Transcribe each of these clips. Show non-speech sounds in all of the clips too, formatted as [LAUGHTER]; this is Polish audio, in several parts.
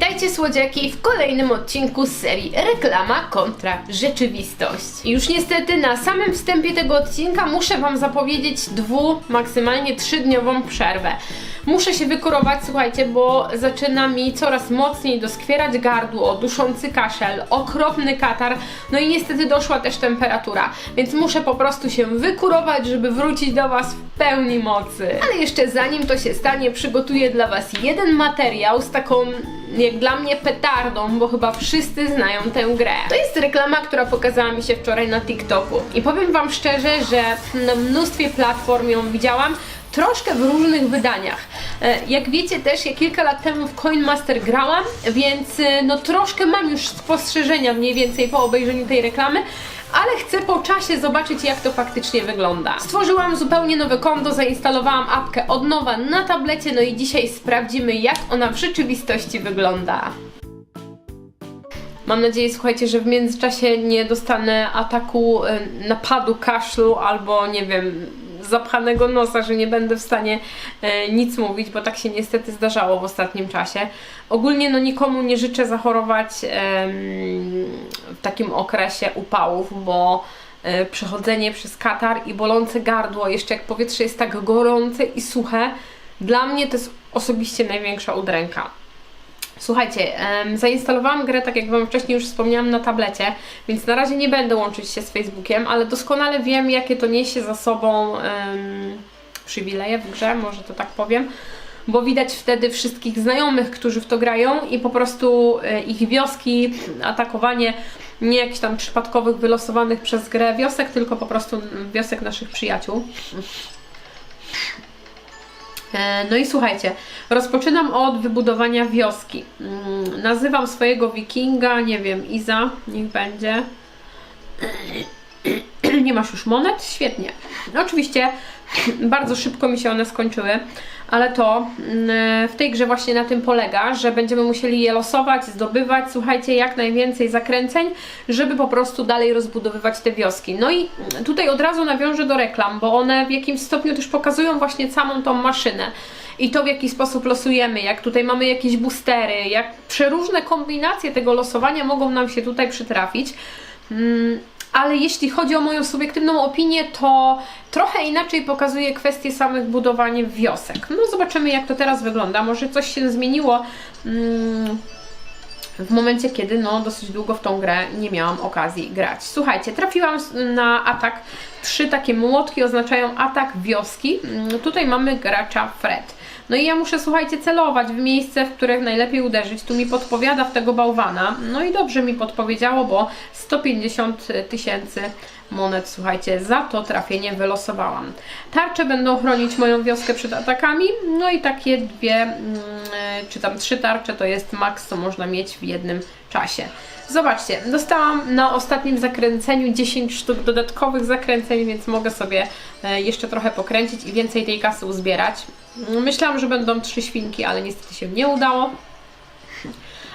Witajcie słodziaki w kolejnym odcinku z serii Reklama kontra rzeczywistość. Już niestety na samym wstępie tego odcinka muszę Wam zapowiedzieć dwu, maksymalnie trzydniową przerwę. Muszę się wykurować, słuchajcie, bo zaczyna mi coraz mocniej doskwierać gardło, duszący kaszel, okropny katar, no i niestety doszła też temperatura, więc muszę po prostu się wykurować, żeby wrócić do Was w pełni mocy. Ale jeszcze zanim to się stanie, przygotuję dla Was jeden materiał z taką jak dla mnie petardą, bo chyba wszyscy znają tę grę. To jest reklama, która pokazała mi się wczoraj na TikToku. I powiem Wam szczerze, że na mnóstwie platform ją widziałam, troszkę w różnych wydaniach. E, Jak wiecie też, ja kilka lat temu w Coin Master grałam, więc e, no troszkę mam już spostrzeżenia mniej więcej po obejrzeniu tej reklamy, ale chcę po czasie zobaczyć jak to faktycznie wygląda. Stworzyłam zupełnie nowe konto, zainstalowałam apkę od nowa na tablecie, no i dzisiaj sprawdzimy jak ona w rzeczywistości wygląda. Mam nadzieję, słuchajcie, że w międzyczasie nie dostanę ataku y, napadu kaszlu albo nie wiem, zapchanego nosa, że nie będę w stanie y, nic mówić, bo tak się niestety zdarzało w ostatnim czasie. Ogólnie no nikomu nie życzę zachorować w takim okresie upałów, bo y, przechodzenie przez katar i bolące gardło, jeszcze jak powietrze jest tak gorące i suche, dla mnie to jest osobiście największa udręka. Słuchajcie, em, zainstalowałam grę, tak jak Wam wcześniej już wspomniałam, na tablecie, więc na razie nie będę łączyć się z Facebookiem, ale doskonale wiem, jakie to niesie za sobą em, przywileje w grze, może to tak powiem, bo widać wtedy wszystkich znajomych, którzy w to grają i po prostu e, ich wioski, atakowanie nie jakichś tam przypadkowych, wylosowanych przez grę wiosek, tylko po prostu wiosek naszych przyjaciół. E, No i słuchajcie, rozpoczynam od wybudowania wioski. Mm, Nazywam swojego wikinga, nie wiem, Iza, niech będzie. [CLEARS THROAT] Nie masz już monet? Świetnie. No oczywiście bardzo szybko mi się one skończyły, ale to mm, w tej grze właśnie na tym polega, że będziemy musieli je losować, zdobywać, słuchajcie, jak najwięcej zakręceń, żeby po prostu dalej rozbudowywać te wioski. No i tutaj od razu nawiążę do reklam, bo one w jakimś stopniu też pokazują właśnie samą tą maszynę i to w jaki sposób losujemy, jak tutaj mamy jakieś boostery, jak przeróżne kombinacje tego losowania mogą nam się tutaj przytrafić. Ale jeśli chodzi o moją subiektywną opinię, to trochę inaczej pokazuje kwestię samych budowania wiosek. No zobaczymy jak to teraz wygląda. Może coś się zmieniło mm, w momencie, kiedy no dosyć długo w tą grę nie miałam okazji grać. Słuchajcie, trafiłam na atak. Trzy takie młotki oznaczają atak wioski. Mm, Tutaj mamy gracza Fred. No i ja muszę, słuchajcie, celować w miejsce, w których najlepiej uderzyć. Tu mi podpowiada w tego bałwana. No i dobrze mi podpowiedziało, bo 150 tysięcy monet, słuchajcie, za to trafienie wylosowałam. Tarcze będą chronić moją wioskę przed atakami. No i takie dwie, mm, czy tam trzy tarcze to jest maks, co można mieć w jednym czasie. Zobaczcie, dostałam na ostatnim zakręceniu 10 sztuk dodatkowych zakręceń, więc mogę sobie e, jeszcze trochę pokręcić i więcej tej kasy uzbierać. Myślałam, że będą trzy świnki, ale niestety się nie udało.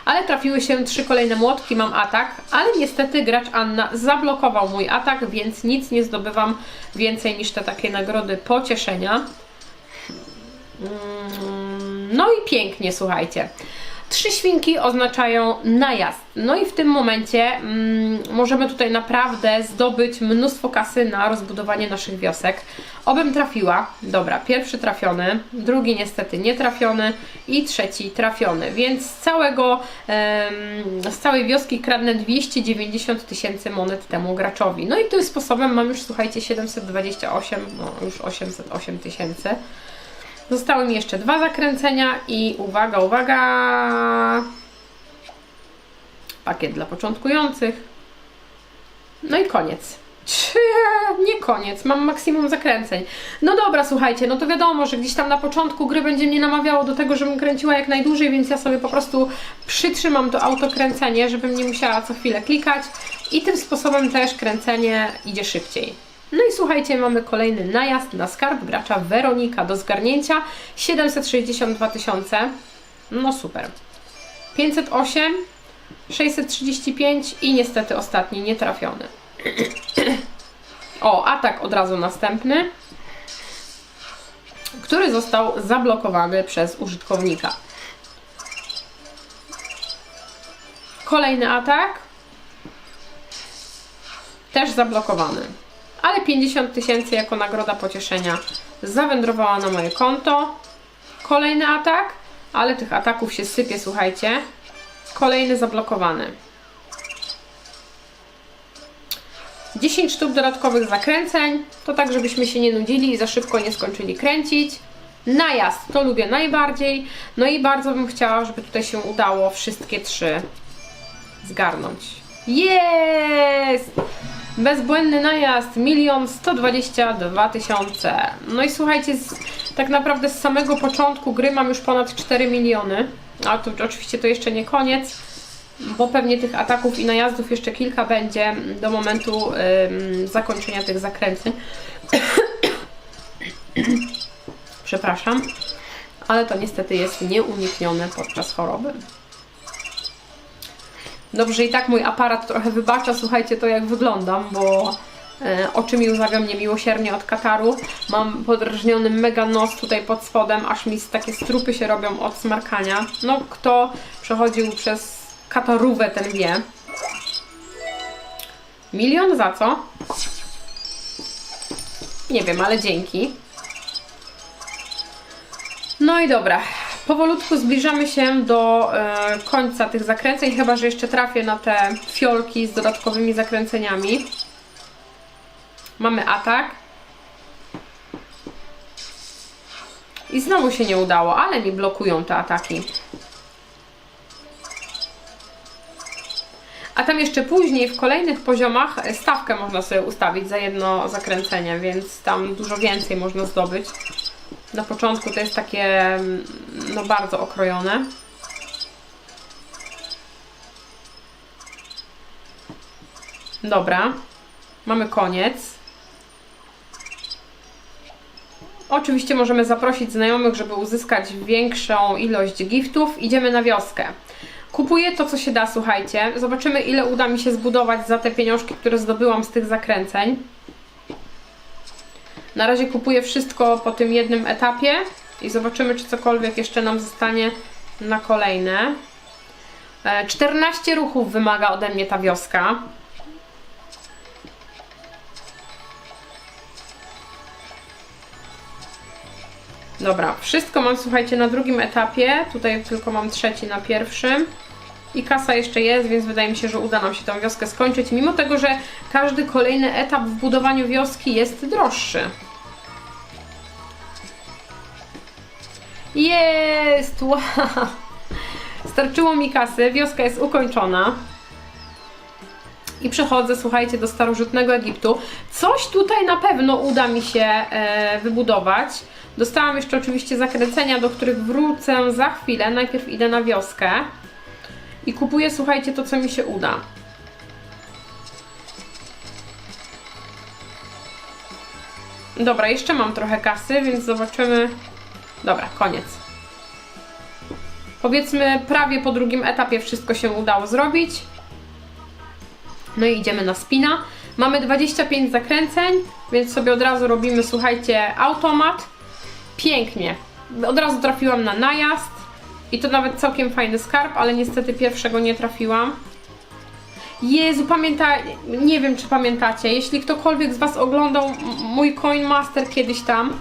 Ale trafiły się trzy kolejne młotki, mam atak, ale niestety gracz Anna zablokował mój atak, więc nic nie zdobywam więcej niż te takie nagrody pocieszenia. Mm, No i pięknie, słuchajcie. Trzy świnki oznaczają najazd. No i w tym momencie mm, możemy tutaj naprawdę zdobyć mnóstwo kasy na rozbudowanie naszych wiosek. Obym trafiła. Dobra, pierwszy trafiony, drugi niestety nietrafiony i trzeci trafiony. Więc z całego, em, z całej wioski kradnę 290 tysięcy monet temu graczowi. No i tym sposobem mam już, słuchajcie, 728, no już 808 tysięcy. Zostały mi jeszcze dwa zakręcenia i uwaga, uwaga! Pakiet dla początkujących. No i koniec. Czy nie koniec, mam maksimum zakręceń. No dobra, słuchajcie, no to wiadomo, że gdzieś tam na początku gry będzie mnie namawiało do tego, żebym kręciła jak najdłużej, więc ja sobie po prostu przytrzymam to autokręcenie, żebym nie musiała co chwilę klikać i tym sposobem też kręcenie idzie szybciej. No i słuchajcie, mamy kolejny najazd na skarb gracza Weronika do zgarnięcia 762 tysiące. No super. 508, 635 i niestety ostatni nietrafiony. O, atak od razu następny, który został zablokowany przez użytkownika. Kolejny atak. Też zablokowany. Ale 50 tysięcy jako nagroda pocieszenia zawędrowała na moje konto. Kolejny atak, ale tych ataków się sypie, słuchajcie. Kolejny zablokowany. 10 sztuk dodatkowych zakręceń, to tak, żebyśmy się nie nudzili i za szybko nie skończyli kręcić. Najazd, to lubię najbardziej. No i bardzo bym chciała, żeby tutaj się udało wszystkie trzy zgarnąć. Jest! Bezbłędny najazd, milion sto dwadzieścia dwa tysiące. No i słuchajcie, z, tak naprawdę z samego początku gry mam już ponad 4 miliony. A to oczywiście to jeszcze nie koniec, bo pewnie tych ataków i najazdów jeszcze kilka będzie do momentu zakończenia tych zakręceń. [COUGHS] Przepraszam, ale to niestety jest nieuniknione podczas choroby. Dobrze, i tak mój aparat trochę wybacza, słuchajcie, to jak wyglądam, bo e, oczy mi łzawią mnie miłosiernie od kataru. Mam podrażniony mega nos tutaj pod spodem, aż mi takie strupy się robią od smarkania. No, kto przechodził przez katarówę, ten wie. Milion za co? Nie wiem, ale dzięki. No i dobra. Powolutku zbliżamy się do e, końca tych zakręceń, chyba że jeszcze trafię na te fiolki z dodatkowymi zakręceniami. Mamy atak. I znowu się nie udało, ale mi blokują te ataki. A tam jeszcze później w kolejnych poziomach stawkę można sobie ustawić za jedno zakręcenie, więc tam dużo więcej można zdobyć. Na początku to jest takie no bardzo okrojone. Dobra, mamy koniec. Oczywiście możemy zaprosić znajomych, żeby uzyskać większą ilość giftów. Idziemy na wioskę. Kupuję to, co się da, słuchajcie. Zobaczymy, ile uda mi się zbudować za te pieniążki, które zdobyłam z tych zakręceń. Na razie kupuję wszystko po tym jednym etapie i zobaczymy, czy cokolwiek jeszcze nam zostanie na kolejne. 14 ruchów wymaga ode mnie ta wioska. Dobra, wszystko mam, słuchajcie, na drugim etapie. Tutaj tylko mam trzeci na pierwszym. I kasa jeszcze jest, więc wydaje mi się, że uda nam się tę wioskę skończyć, mimo tego, że każdy kolejny etap w budowaniu wioski jest droższy. Jest! Wow! Starczyło mi kasy, wioska jest ukończona. I przechodzę, słuchajcie, do starożytnego Egiptu. Coś tutaj na pewno uda mi się e, wybudować. Dostałam jeszcze oczywiście zakręcenia, do których wrócę za chwilę. Najpierw idę na wioskę i kupuję, słuchajcie, to co mi się uda. Dobra, jeszcze mam trochę kasy, więc zobaczymy. Dobra, koniec. Powiedzmy, prawie po drugim etapie wszystko się udało zrobić. No i idziemy na spina. Mamy 25 zakręceń, więc sobie od razu robimy, słuchajcie, automat. Pięknie. Od razu trafiłam na najazd. I to nawet całkiem fajny skarb, ale niestety pierwszego nie trafiłam. Jezu, pamięta, nie wiem czy pamiętacie, jeśli ktokolwiek z Was oglądał mój Coin Master kiedyś tam,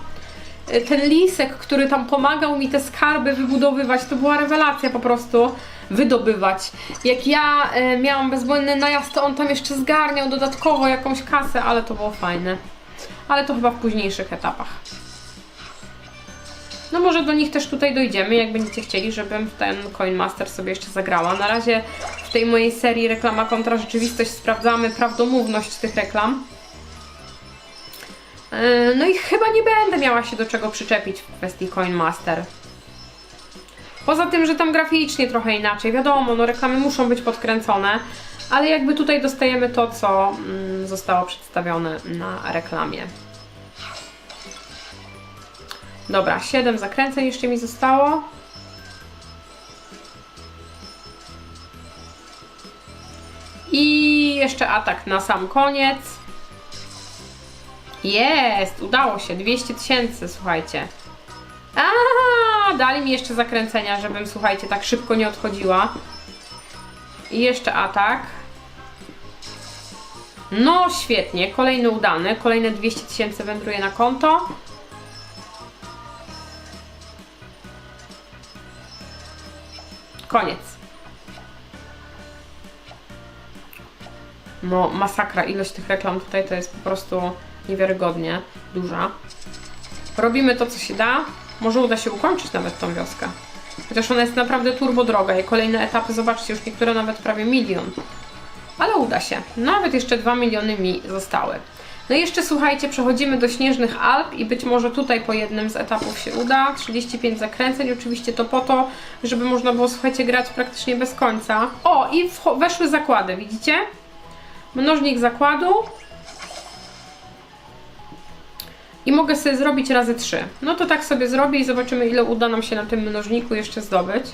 ten lisek, który tam pomagał mi te skarby wybudowywać, to była rewelacja po prostu wydobywać. Jak ja y, miałam bezbłędny najazd, to on tam jeszcze zgarniał dodatkowo jakąś kasę, ale to było fajne. Ale to chyba w późniejszych etapach. No może do nich też tutaj dojdziemy, jak będziecie chcieli, żebym ten Coin Master sobie jeszcze zagrała. Na razie w tej mojej serii reklama kontra rzeczywistość sprawdzamy prawdomówność tych reklam. Yy, No i chyba nie będę miała się do czego przyczepić w kwestii Coin Master. Poza tym, że tam graficznie trochę inaczej. Wiadomo, no reklamy muszą być podkręcone, ale jakby tutaj dostajemy to, co mm, zostało przedstawione na reklamie. Dobra, 7 zakręceń jeszcze mi zostało. I jeszcze atak na sam koniec. Jest! Udało się. 200 tysięcy, słuchajcie. A, dali mi jeszcze zakręcenia, żebym, słuchajcie, tak szybko nie odchodziła. I jeszcze atak. No świetnie, kolejny udany, kolejne 200 tysięcy wędruje na konto. Koniec. No masakra, ilość tych reklam tutaj to jest po prostu niewiarygodnie duża. Robimy to, co się da. Może uda się ukończyć nawet tą wioskę. Chociaż ona jest naprawdę turbo droga i kolejne etapy, zobaczcie, już niektóre nawet prawie milion. Ale uda się. Nawet jeszcze 2 miliony mi zostały. No i jeszcze słuchajcie, przechodzimy do Śnieżnych Alp i być może tutaj po jednym z etapów się uda. 35 zakręceń, oczywiście to po to, żeby można było, słuchajcie, grać praktycznie bez końca. O, i weszły zakłady, widzicie? Mnożnik zakładu. I mogę sobie zrobić razy 3. No to tak sobie zrobię i zobaczymy, ile uda nam się na tym mnożniku jeszcze zdobyć.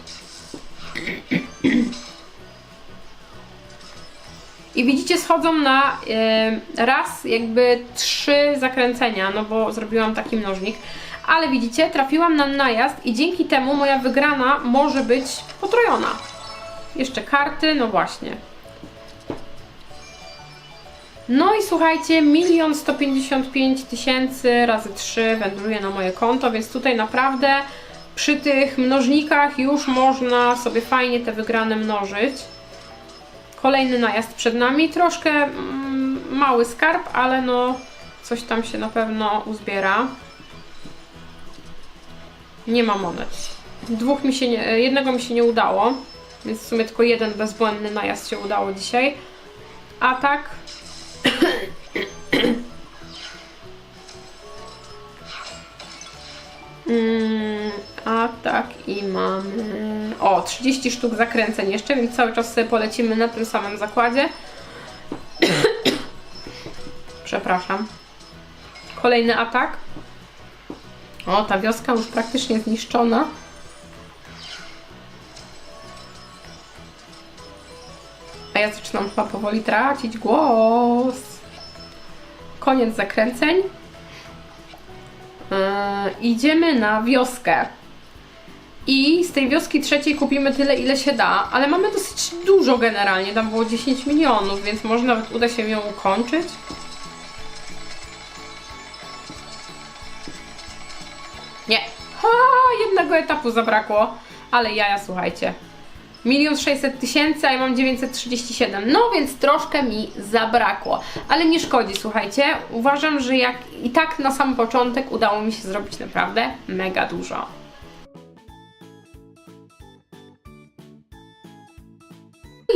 I widzicie, schodzą na e, raz jakby trzy zakręcenia, no bo zrobiłam taki mnożnik. Ale widzicie, trafiłam na najazd i dzięki temu moja wygrana może być potrojona. Jeszcze karty, no właśnie. No i słuchajcie, milion sto pięćdziesiąt pięć tysięcy razy 3 wędruje na moje konto, więc tutaj naprawdę przy tych mnożnikach już można sobie fajnie te wygrane mnożyć. Kolejny najazd przed nami, troszkę mm, mały skarb, ale no coś tam się na pewno uzbiera. Nie ma monet. Dwóch mi się nie, jednego mi się nie udało, więc w sumie tylko jeden bezbłędny najazd się udało dzisiaj. Atak. Mm, a tak i mamy. O, 30 sztuk zakręceń jeszcze, więc cały czas sobie polecimy na tym samym zakładzie. [COUGHS] Przepraszam. Kolejny atak. O, ta wioska już praktycznie zniszczona. Ja zaczynam chyba powoli tracić głos. Koniec zakręceń. Yy, idziemy na wioskę. I z tej wioski trzeciej kupimy tyle, ile się da, ale mamy dosyć dużo generalnie. Tam było 10 milionów, więc może nawet uda się ją ukończyć. Nie. Ha, jednego etapu zabrakło. Ale jaja, słuchajcie. Milion sześćset tysięcy, a ja mam 937. No więc troszkę mi zabrakło. Ale nie szkodzi, słuchajcie. Uważam, że jak i tak na sam początek udało mi się zrobić naprawdę mega dużo.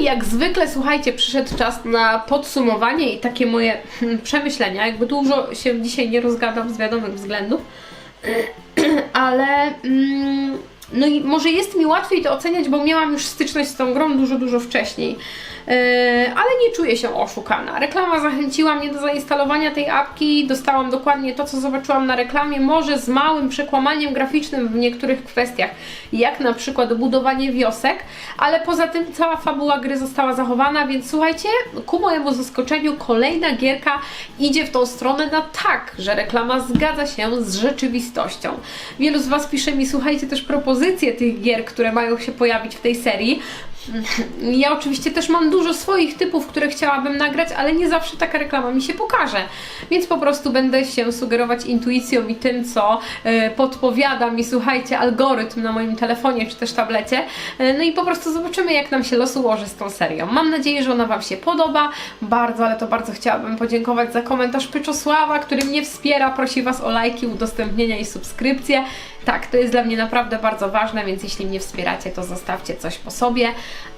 Jak zwykle, słuchajcie, przyszedł czas na podsumowanie i takie moje hmm, przemyślenia. Jakby dużo się dzisiaj nie rozgadam z wiadomych względów, [CLEARS THROAT] ale mm, no i może jest mi łatwiej to oceniać, bo miałam już styczność z tą grą dużo, dużo wcześniej. Yy, ale nie czuję się oszukana. Reklama zachęciła mnie do zainstalowania tej apki. Dostałam dokładnie to, co zobaczyłam na reklamie, może z małym przekłamaniem graficznym w niektórych kwestiach, jak na przykład budowanie wiosek, ale poza tym cała fabuła gry została zachowana, więc słuchajcie, ku mojemu zaskoczeniu kolejna gierka idzie w tą stronę na tak, że reklama zgadza się z rzeczywistością. Wielu z Was pisze mi, słuchajcie, też propozycje tych gier, które mają się pojawić w tej serii. [LAUGHS] Ja oczywiście też mam dużo swoich typów, które chciałabym nagrać, ale nie zawsze taka reklama mi się pokaże. Więc po prostu będę się sugerować intuicją i tym, co e, podpowiada mi, słuchajcie, algorytm na moim telefonie czy też tablecie. E, no i po prostu zobaczymy, jak nam się los ułoży z tą serią. Mam nadzieję, że ona Wam się podoba. Bardzo, ale to bardzo chciałabym podziękować za komentarz Pyczosława, który mnie wspiera, prosi Was o lajki, udostępnienia i subskrypcje. Tak, to jest dla mnie naprawdę bardzo ważne, więc jeśli mnie wspieracie, to zostawcie coś po sobie.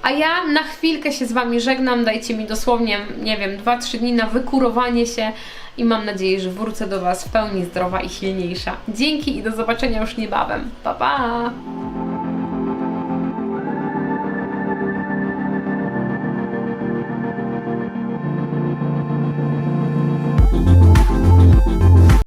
A ja na chwilkę się z Wami żegnam. Dajcie mi dosłownie, nie wiem, 2-3 dni na wykurowanie się i mam nadzieję, że wrócę do Was w pełni zdrowa i silniejsza. Dzięki i do zobaczenia już niebawem. Pa, pa!